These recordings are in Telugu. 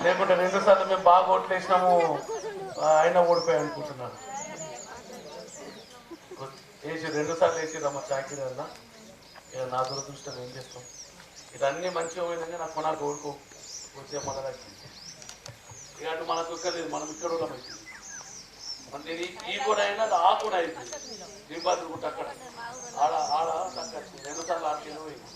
లేకుంటే రెండు సార్లు మేము బాగా ఓట్లేసినాము. ఆయన ఓడిపోయాయి అనుకుంటున్నాను వేసి రెండు సార్లు వేసిరమ్మ చాకరీ అన్న. ఇక నా దురదృష్టం ఏం చేస్తాం? ఇదన్నీ మంచిగా పోయిందంటే నాకు కొనాలి ఓడుకో. వచ్చే మన ఇక అటు మనకు లేదు మనం ఇక్కడ ఉన్నాం అయితే. మన నేను ఈ- కూడా అయినా అది ఆ కూడా అయిపోయింది. దింబాద్రి గుట్ట అక్కడ. ఆడ ఆడ చక్కగా రెండు సార్లు ఆడికి పోయింది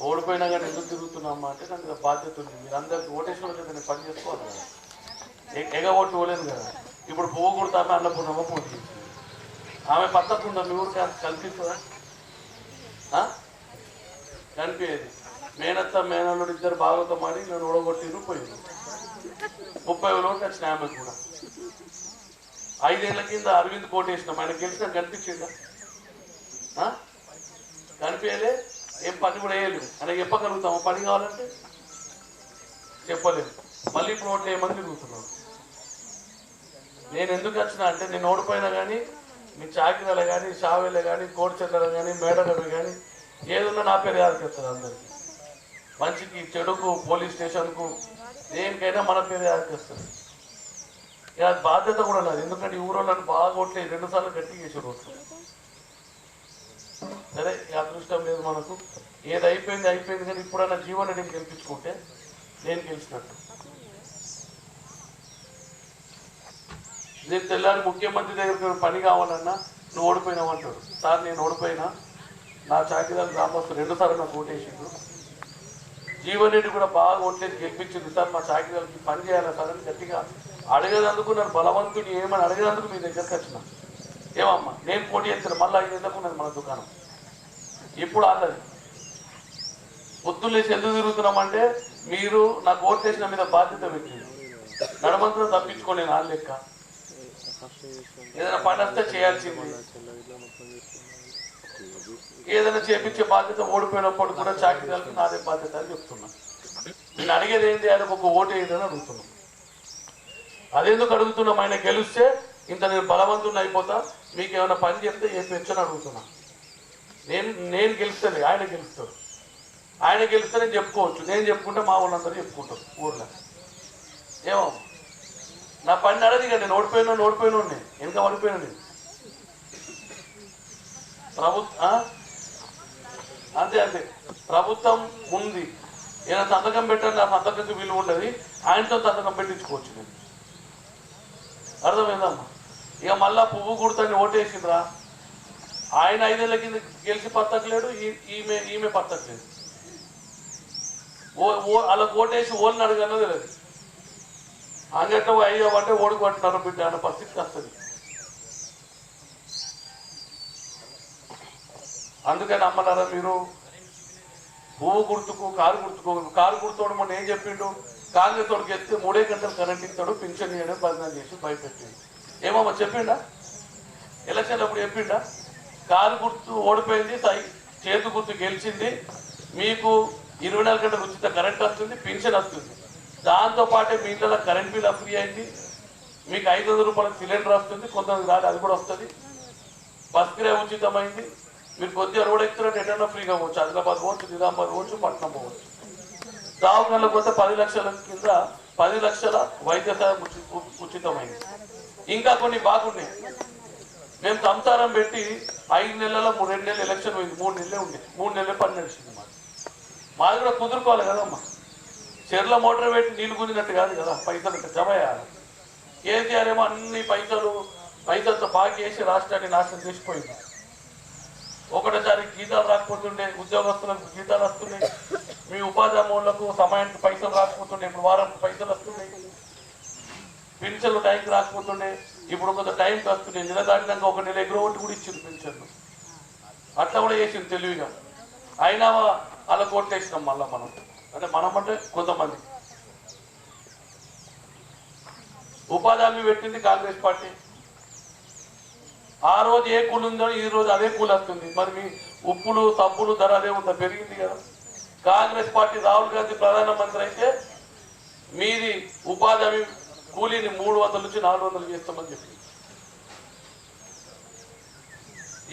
ఓడిపోయినా కానీ ఎందుకు తిరుగుతున్నామా అంటే నాకు బాధ్యత ఉంది. మీరు ఓటేసిన వాళ్ళకి నేను పని చేసుకోవాలి కదా. ఎ- ఎగ ఓటు పోలేదు కదా. ఇప్పుడు పువ్వు ఆమె అన్నపూర్ణమ్మ పోటీ చేసింది. ఆమె పత్తకుండా మీ ఊరికి అంత కల్పిస్తుందా? కనిపించేది మేనత్త మేనల్లుడు ఇద్దరు బాగోతం ఆడి నన్ను ఓడగొట్టిరు పోయింది ముప్పై వేల వచ్చిన ఆమె కూడా. ఐదేళ్ళ కింద అరవింద్ కోటేసినాం. ఆయన గెలిచిన కనిపించిందా? కనిపించలే. ఏం పని కూడా వేయలేము అలా చెప్పగలుగుతాము? పని కావాలంటే చెప్పలేము మళ్ళీ ఇప్పుడు ఓట్లు ఏమని తిరుగుతున్నాను నేను ఎందుకు వచ్చినా అంటే నేను ఓడిపోయినా కానీ మీ చాకిరాలు కానీ షావేలు కానీ కోడిచెట్ల కానీ మేడలు కానీ ఏదున్నా నా పేరు యాదకెత్తారు అందరికి. మంచికి చెడుకు పోలీస్ స్టేషన్కు దేనికైనా మన పేరు యాదకేస్తారు ఇక బాధ్యత కూడా లేదు ఎందుకంటే ఈ ఊరోళ్ళని బాగా ఓట్లేదు రెండుసార్లు గట్టి చేసి ఓట్లు. సరే ఈ అదృష్టం లేదు మనకు. ఏది అయిపోయింది అయిపోయింది కానీ ఇప్పుడన్నా జీవన్ రెడ్డిని గెలిపించుకుంటే నేను గెలిచినట్టు. నేను తెల్లారి ముఖ్యమంత్రి దగ్గర పని కావాలన్నా నువ్వు ఓడిపోయినావు అంటాడు. సార్ నేను ఓడిపోయినా. నా చాకీదారు గ్రామస్తులు రెండు సార్లు నాకు ఓటేసిండు జీవన్ రెడ్డి కూడా బాగా ఓట్లేదు గెలిపించింది. సార్ మా చాకిరాలకి పని చేయాలి సార్? అని గట్టిగా అడిగేదందుకు నన్ను బలవంతుని ఏమని అడిగేందుకు మీ దగ్గరికి వచ్చిన. ఏమమ్మా నేను పోటీ చేస్తాను మళ్ళీ ఐదు గంటలకు మన దుకాణం. ఇప్పుడు ఆగదు. పొద్దున్నేసి ఎందుకు తిరుగుతున్నామంటే మీరు నాకు ఓటేసిన మీద బాధ్యత పెట్టింది నడమంతా తప్పించుకోండి నేను లెక్క. ఏదైనా పని వస్తే చేయాల్సింది. ఏదైనా చేపించే బాధ్యత ఓడిపోయినప్పుడు కూడా చాకరీలకు నాదే బాధ్యత అని చెప్తున్నా. నేను అడిగేది ఏంటి ఆయన ఒక ఓటు ఏంటని అడుగుతున్నాం. అదేందుకు అడుగుతున్నాం? ఆయన గెలిస్తే ఇంత నేను బలవంతుని అయిపోతా. మీకు ఏమైనా పని చెప్తే ఏ పెంచని అడుగుతున్నా. నేను నేను గెలుస్తాను ఆయన గెలుస్తాడు. ఆయన గెలుస్తానని చెప్పుకోవచ్చు. నేను చెప్పుకుంటే మా వాళ్ళందరూ చెప్పుకుంటారు ఊర్లో. ఏమో నా పని అడది కదా నేను ఓడిపోయినా ఓడిపోయినా వెనక ఓడిపోయినా నేను. ప్రభుత్వ అంతే అంతే. ప్రభుత్వం ఉంది. ఏదైనా సంతకం పెట్టాలి నా సంతకంకి విలువ ఉండదు ఆయనతో సంతకం పెట్టించుకోవచ్చు నేను. అర్థమైందమ్మా? ఇక మళ్ళా పువ్వు కుడతాన్ని ఓటేసిందిరా ఆయన ఐదేళ్ళ కింద గెలిచి పత్తట్లేడు ఈ- ఈమె ఈమె పత్తట్లేదు ఓ ఓ అలా ఓటేసి ఓళ్ళని అడగనో తెలియదు. అంగట్లో అయ్యావంటే అంటే బిడ్డ అన్న పరిస్థితికి వస్తుంది. అందుకని అమ్మన్నారా మీరు? పువ్వు గుర్తుకు కారు గుర్తుకు కారు గుర్తుకోవడం మొన్న ఏం చెప్పిండు? కాంగ్రెస్ తోడు గెలిస్తే మూడే గంటలు కరెంట్ ఇస్తాడు పింఛన్ ఇవ్వడం బదనాలు చేసి భయపెట్టిండు. ఏమమ్మా చెప్పిండా? ఎలక్షన్ అప్పుడు చెప్పిండా? కారు గుర్తు ఓడిపోయింది చేతు గుర్తు గెలిచింది. మీకు ఇరవై నాలుగు గంటల ఉచిత కరెంట్ వస్తుంది పెన్షన్ వస్తుంది. దాంతో పాటే మీ ఇంట్లో కరెంట్ బిల్ ఫ్రీ అయింది. మీకు ఐదు వందల రూపాయల సిలిండర్ వస్తుంది కొంతమంది రాదు అది కూడా వస్తుంది. బస్ కిరాయి ఉచితమైంది. మీరు కొద్దిగా రోడ్ ఎక్కుతున్నట్టు ఎటన్నా ఫ్రీగా పోవచ్చు. ఆదిలాబాద్ పోవచ్చు నిజామాబాద్ పోవచ్చు పట్నం పోవచ్చు. దావకాలకు పోతే పది లక్షల కింద పది లక్షల వైద్య సహాయం ఉచితమైంది. ఇంకా కొన్ని బాగున్నాయి. మేము సంసారం పెట్టి ఐదు నెలల మూడు రెండు నెలలు ఎలక్షన్ పోయింది. మూడు నెలలే ఉంది మూడు నెలలే పని నడిచింది మాది. మాది కూడా కుదురుకోవాలి కదమ్మా. చెర్ల మోటార్ పెట్టి నీళ్ళు గుంజినట్టు కాదు కదా. పైసలు జమ చేయాలి. ఏం ఏమో అన్ని పైసలు పైసలతో బాగా చేసి రాష్ట్రాన్ని నాశనం చేసిపోయింది. ఒకటేసారి గీతాలు రాకపోతుండే ఉద్యోగస్తులకు గీతాలు వస్తున్నాయి మీ ఉపాధి అమౌంట్లకు సమయానికి పైసలు రాకపోతుండే. ఇప్పుడు వారానికి పైసలు వస్తున్నాయి పెన్షన్లు టైంకి రాకపోతుండే. ఇప్పుడు కొంత టైంకి వస్తున్నాయి నెల దాటినాక ఒక నెల ఎగురు ఒకటి కూడా ఇచ్చింది పెన్షన్లు అట్లా కూడా చేసింది తెలివిగా. అయినా అలా కొట్టేసినాం మళ్ళా మనం. అంటే మనం అంటే కొంతమంది. ఉపాధి హామీ పెట్టింది కాంగ్రెస్ పార్టీ. ఆ రోజు ఏ కూలి ఉందో ఈ రోజు అదే కూలి వస్తుంది. మరి మీ ఉప్పులు సబ్బులు ధర అదే ఉందా? పెరిగింది కదా. కాంగ్రెస్ పార్టీ రాహుల్ గాంధీ ప్రధానమంత్రి అయితే మీది ఉపాధి హామీ కూలీని మూడు వందల నుంచి నాలుగు వందలు చేస్తామని చెప్పి.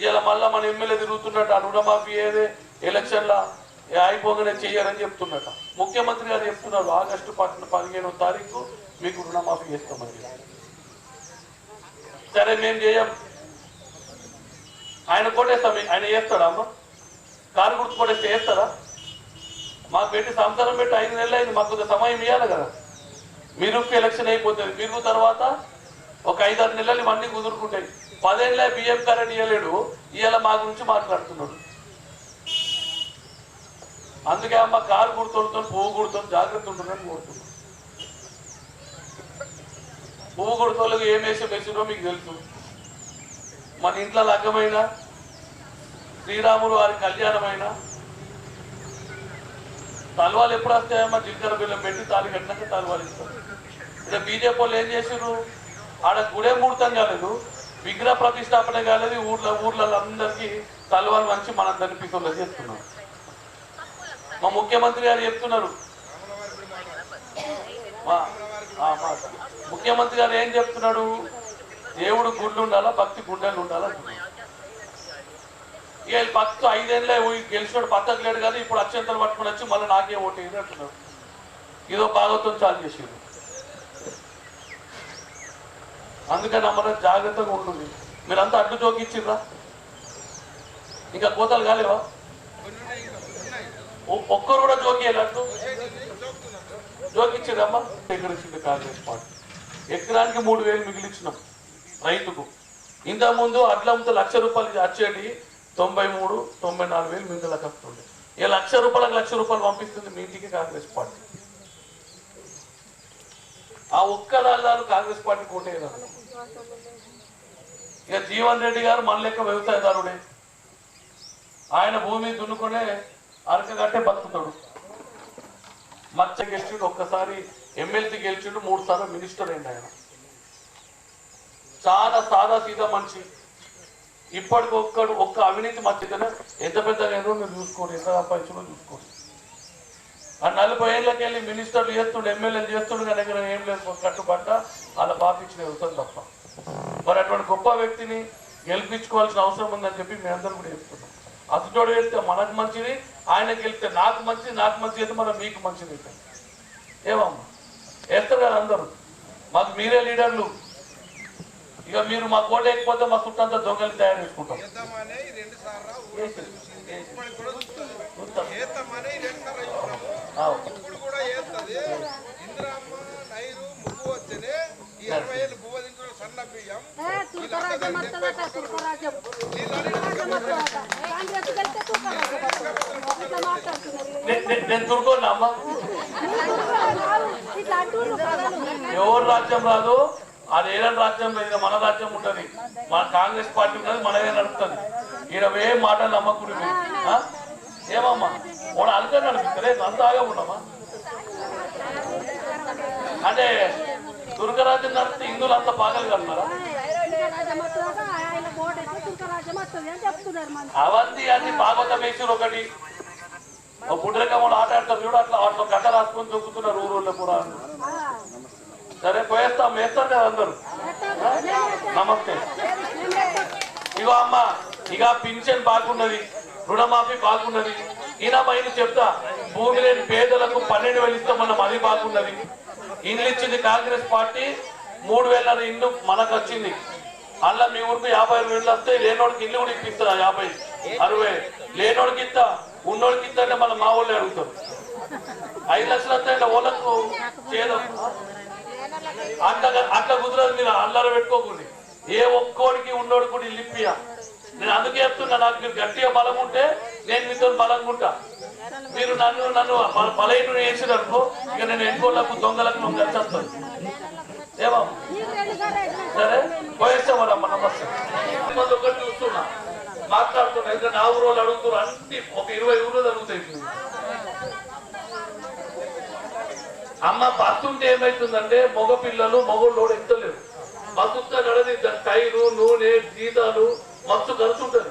ఇలా మళ్ళా మన ఎమ్మెల్యే తిరుగుతున్నట్ట ఆ రుణమాఫీ ఏదే ఎలక్షన్ల అయిపోగానే చెయ్యారని చెప్తున్నట. ముఖ్యమంత్రి గారు చెప్తున్నారు ఆగస్టు పట్టిన పదిహేనో తారీఖు మీకు రుణమాఫీ చేస్తామని సరే మేము చేయం. ఆయన కొట్టేస్తాం ఆయన చేస్తాడా అమ్మ? కారు గుర్తు కొట్టేస్తే చేస్తారా? మాకు పెట్టి సంసారం పెట్టి ఐదు నెలలు అయింది మాకు సమయం ఇవ్వాలి కదా. మీరు ఎలక్షన్ అయిపోతుంది మీరు తర్వాత ఒక ఐదారు నెలలు ఇవన్నీ కుదురుకుంటాయి. పదేళ్ళ బియ్యం కరెంట్ ఇవ్వలేడు ఇవాళ మా గురించి మాట్లాడుతున్నాడు. అందుకే అమ్మ కారు గుర్తులతో పువ్వు గుర్తుతో జాగ్రత్త ఉంటుందని కోరుతున్నాను పువ్వు గుర్తులకు ఏం వేసి మెసినో మీకు తెలుసు. మన ఇంట్లో లగ్గమైన శ్రీరాములు వారి కళ్యాణమైన తలవాలు ఎప్పుడు వస్తాయమ్మా? జీలకర్ర బిల్లం పెట్టి తాలి కట్టినాక తలవాలు ఇస్తారు. ఇక బీజేపీ వాళ్ళు ఏం చేసారు ఆడ గుడే ముహూర్తం కాలేదు. విగ్రహ ప్రతిష్టాపన కాలేదు. ఊర్లో ఊర్లలో అందరికీ తలవాలు మంచి మనం పిసోళ్ళు చెప్తున్నాం. మా ముఖ్యమంత్రి గారు చెప్తున్నారు. ముఖ్యమంత్రి గారు ఏం చెప్తున్నాడు? దేవుడు గుళ్ళు ఉండాలా భక్తి గుండెలు ఉండాలా ఇక వీళ్ళు భక్తు ఐదేళ్ళే గెలిచినాడు పక్కకు లేడు కానీ ఇప్పుడు అత్యంతలు పట్టుకుని వచ్చి మళ్ళీ నాకే ఓటేది అంటున్నాడు. ఇదో భాగవతం చాలు చేసేది అందుకని అమ్మ జాగ్రత్తగా ఉంటుంది. మీరంతా అడ్డు జోకిచ్చిర్రా ఇంకా కోతలు కాలేవా? ఒక్కరు కూడా జోకియాలట్టు జోకిచ్చిరమ్మా సేకరించింది కాంగ్రెస్ పార్టీ ఎకరానికి మూడు వేలు మిగిలిచ్చినాం రైతుకు. ఇంత ముందు లక్ష రూపాయలు వచ్చేది తొంభై మూడు తొంభై నాలుగు వేలు మిందలకు వస్తుండే ఈ లక్ష రూపాయలకు లక్ష రూపాయలు పంపిస్తుంది మీ ఇంటికి కాంగ్రెస్ పార్టీ. ఆ ఒక్క రాజధాని కాంగ్రెస్ పార్టీ కోటేయరాదు ఇక జీవన్ రెడ్డి గారు మన లెక్క వ్యవసాయదారుడే. ఆయన భూమి దున్నుకునే అరకగట్టే బతుకుతాడు. మచ్చ గెలిచిండు ఒక్కసారి ఎమ్మెల్సీ గెలిచిండు మూడు సార్లు మినిస్టర్ అయింది ఆయన. చాలా సాదా సీదా మనిషి. ఇప్పటికి ఒక్కడు ఒక్క అవినీతి మధ్యన ఎంత పెద్దగా ఏదో మీరు చూసుకోండి ఎంత సంపాదించడం చూసుకోండి ఆ నలభై ఏళ్ళకి వెళ్ళి మినిస్టర్లు చేస్తుండే ఎమ్మెల్యేలు చేస్తుండే కానీ దగ్గర ఏం లేదు కట్టుబట్ట అలా పాపించిన వ్యవసాయం తప్ప. మరి అటువంటి గొప్ప వ్యక్తిని గెలిపించుకోవాల్సిన అవసరం ఉందని చెప్పి మీ అందరూ కూడా చెప్తున్నాం అతడు వెళ్తే మనకు మంచిది ఆయన గెలిస్తే నాకు మంచిది నాకు మంచిది అయితే మనం మీకు మంచిది ఏమమ్మా? వేస్తారు కదా అందరూ. మాకు మీరే లీడర్లు. ఇక మీరు మా కోట మా చుట్టంతా దొంగలు తయారు చేసుకుంటాం. చూస్తాం. ఇప్పుడు కూడా చేస్తుంది ఇందిరమ్మ నైరు ముగ్గు వచ్చనే ఈ అరవై ఏళ్ళు పువ్వు తింటున్న సన్న బియ్యం. వస్తుంది. నేను తురుకోండి అమ్మా. ఎవరు రాజ్యం రాదు? అది ఏదైనా రాజ్యం లేదు మన రాజ్యం ఉంటది. మన కాంగ్రెస్ పార్టీ ఉన్నది మనదే ఈయన ఏ మాటలు నమ్మకూడదు? ఏమమ్మా? వాడు అలక లేదు అంత ఆగా ఉండమ్మా అంటే దుర్గరాజు నడితే హిందువులు అంత పాగలు కన్నారా అని అవంతి అన్ని భాగవతం వేసారు ఒకటి. ఒక పుట్టినకమ్మలు ఆట ఆడతారు చూడు అట్లా. వాటిలో కట్ట రాసుకొని దొక్కుతున్నారు ఊరు కూడా. సరే పోయేస్తాం. వేస్తారు కదా అందరు. నమస్తే. ఇగో అమ్మ ఇక పింఛన్ బాగున్నది. రుణమాఫీ బాగున్నది. ఈయన పైన చెప్తా భూమి లేని పేదలకు పన్నెండు వేలు ఇస్తామన్న అది బాగున్నది. ఇండ్లు ఇచ్చింది కాంగ్రెస్ పార్టీ మూడు వేల ఇండ్లు మనకు వచ్చింది అందులో మీ ఊరికి యాభై వేలు వస్తే లేనోడికి ఇల్లు కూడా ఇప్పిస్తా యాభై. అరవై. లేనోడికి ఇస్తా ఉన్నోడికి ఇస్తా అంటే మళ్ళీ మా వాళ్ళు అడుగుతారు. ఐదు లక్షలు వస్తే వాళ్ళకు చేయడం అట్లా అట్లా కుదరదు మీరు అల్లరి పెట్టుకోకూడదు. ఏ ఒక్కోడికి ఉన్నోడు కూడా ఇల్లు ఇప్పియా నేను అందుకే చెప్తున్నా నాకు మీరు గట్టిగా బలం ఉంటే నేను మీతో బలంగా ఉంటా. మీరు నన్ను నన్ను బలహీన వేసినప్పుడు ఇక నేను ఎన్నికోళ్ళకు దొంగలకు నువ్వు కలిసేస్తాను ఏమో? సరే? పోయేస్తామమ్మా నమస్తే మంది ఒకటి చూస్తున్నా. మాట్లాడుతున్నా ఇంకా నా ఊరు వాళ్ళు అడుగుతున్నారు అన్ని ఒక ఇరవై ఊరు అడుగుతాయి. అమ్మ బతుంటే ఏమైతుందంటే మగ పిల్లలు మగోళ్ళు ఎత్తలేరు. బస్సు నడది టైరు నూనె జీతాలు మస్తు ఖర్చు ఉంటుంది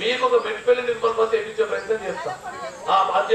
మీకు ఒక మెట్టిపల్లి నిర్మల్ బస్సు ఎక్కించే ప్రయత్నం చేస్తాం. ఆ బాధ్యత